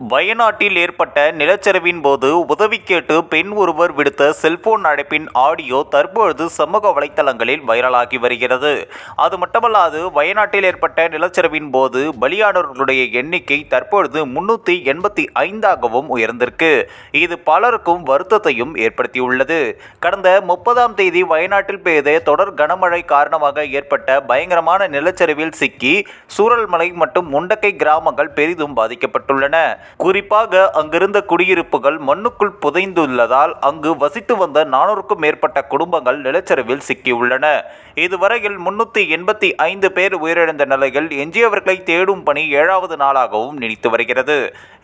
வயநாட்டில் ஏற்பட்ட நிலச்சரிவின் போது உதவி கேட்டு பெண் ஒருவர் விடுத்த செல்போன் அழைப்பின் ஆடியோ தற்பொழுது சமூக வலைத்தளங்களில் வைரலாகி வருகிறது. அது மட்டுமல்லாது வயநாட்டில் ஏற்பட்ட நிலச்சரிவின் போது பலியானவர்களுடைய எண்ணிக்கை தற்பொழுது முன்னூற்றி எண்பத்தி ஐந்தாகவும் உயர்ந்திருக்கு. இது பலருக்கும் வருத்தத்தையும் ஏற்படுத்தியுள்ளது. கடந்த முப்பதாம் தேதி வயநாட்டில் பெய்த தொடர் கனமழை காரணமாக ஏற்பட்ட பயங்கரமான நிலச்சரிவில் சிக்கி சூரல்மலை மற்றும் முண்டக்கை கிராமங்கள் பெரிதும் பாதிக்கப்பட்டுள்ளன. குறிப்பாக அங்கிருந்த குடியிருப்புகள் மண்ணுக்குள் புதைந்துள்ளதால் அங்கு வசித்து வந்த நானூறுக்கும் மேற்பட்ட குடும்பங்கள் நிலச்சரிவில் சிக்கியுள்ளன. இதுவரையில் முன்னூற்றி எண்பத்தி ஐந்து பேர் உயிரிழந்த நிலையில் எஞ்சியவர்களை தேடும் பணி ஏழாவது நாளாகவும் நீடித்து வருகிறது.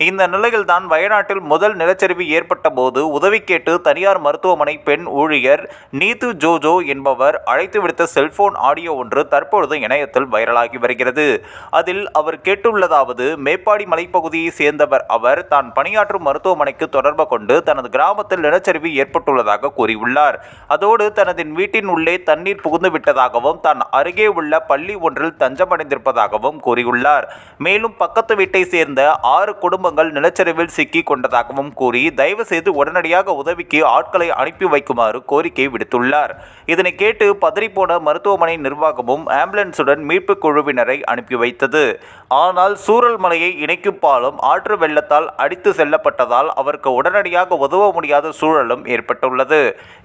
இந்த நிலையில்தான் வயநாட்டில் முதல் நிலச்சரிவு ஏற்பட்ட போது உதவி கேட்டு தனியார் மருத்துவமனை பெண் ஊழியர் நீது ஜோஜோ என்பவர் அழைத்து விடுத்த செல்போன் ஆடியோ ஒன்று தற்பொழுது இணையத்தில் வைரலாகி வருகிறது. அதில் அவர் கேட்டுள்ளதாவது மேப்பாடி மலைப்பகுதியை சேர்ந்தவர் அவர் தான் பணியாற்றும் மருத்துவமனைக்கு தொடர்பு கொண்டு தனது கிராமத்தில் நிலச்சரிவு ஏற்பட்டுள்ளதாக கூறியுள்ளார். அதோடு தனது வீட்டின் உள்ளே தண்ணீர் புகுந்து விட்டதாகவும் தான் அருகே உள்ள பள்ளி ஒன்றில் தஞ்சமடைந்திருப்பதாகவும் கூறியுள்ளார். மேலும் பக்கத்து வீட்டை சேர்ந்த ஆறு குடும்பங்கள் நிலச்சரிவில் சிக்கி கொண்டதாகவும் கூறி தயவு செய்து உடனடியாக உதவிக்கு ஆட்களை அனுப்பி வைக்குமாறு கோரிக்கை விடுத்துள்ளார். இதனை கேட்டு பதறிப்போன மருத்துவமனை நிர்வாகமும் ஆம்புலன்ஸுடன் மீட்பு குழுவினரை அனுப்பி வைத்தது. ஆனால் சூரல்மலையை இணைக்கும் பாலம் ஆற்று வெள்ளத்தால் அடித்து செல்லப்பட்டதால் அவருக்கு உடனடியாக உதவ முடியாத சூழலும் ஏற்பட்டுள்ளது.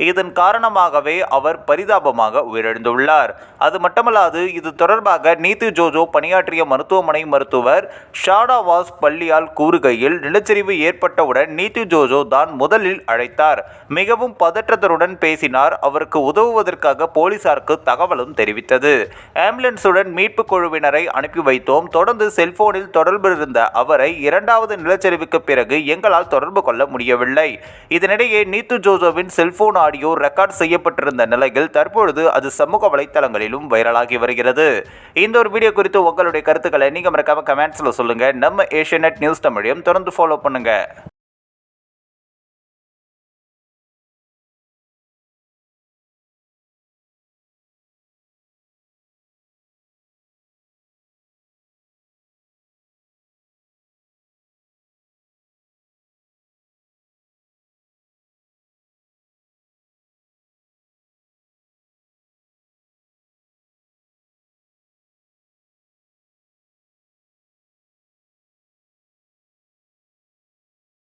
இதன் காரணமாகவே அவர் பரிதாபமாக உயிரிழந்துள்ளார். அது மட்டுமல்லாது இது தொடர்பாக நீத்து ஜோஜோ பணியாற்றிய மருத்துவமனை மருத்துவர் ஷாடாவாஸ் பள்ளியால் கூறுகையில் நிலச்சரிவு ஏற்பட்டவுடன் நீத்து ஜோஜோ தான் முதலில் அழைத்தார். மிகவும் பதற்றத்துடன் பேசினார். அவருக்கு உதவுவதற்காக போலீசாருக்கு தகவலும் தெரிவித்தது. ஆம்புலன்ஸுடன் மீட்பு குழுவினரை அனுப்பி வைத்தோம். தொடர்ந்து செல்போனில் தொடர்பு இருந்த அவரை இரண்டாவது நிலச்சரிவுக்கு பிறகு எங்களால் தொடர்பு கொள்ள முடியவில்லை. இதனிடையே நீத்து ஜோஜோவின் செல்போன் ஆடியோ ரெக்கார்ட் செய்யப்பட்டிருந்த நிலையில் தற்பொழுது அது சமூக வலைத்தளங்களிலும் வைரலாகி வருகிறது. இந்த ஒரு வீடியோ குறித்து உங்களுடைய கருத்துக்களை நீங்கள் மறக்காம கமெண்ட்ஸில் சொல்லுங்கள் நம்ம ஏஷியநெட் நியூஸ் தமிழையும் தொடர்ந்து ஃபாலோ பண்ணுங்கள்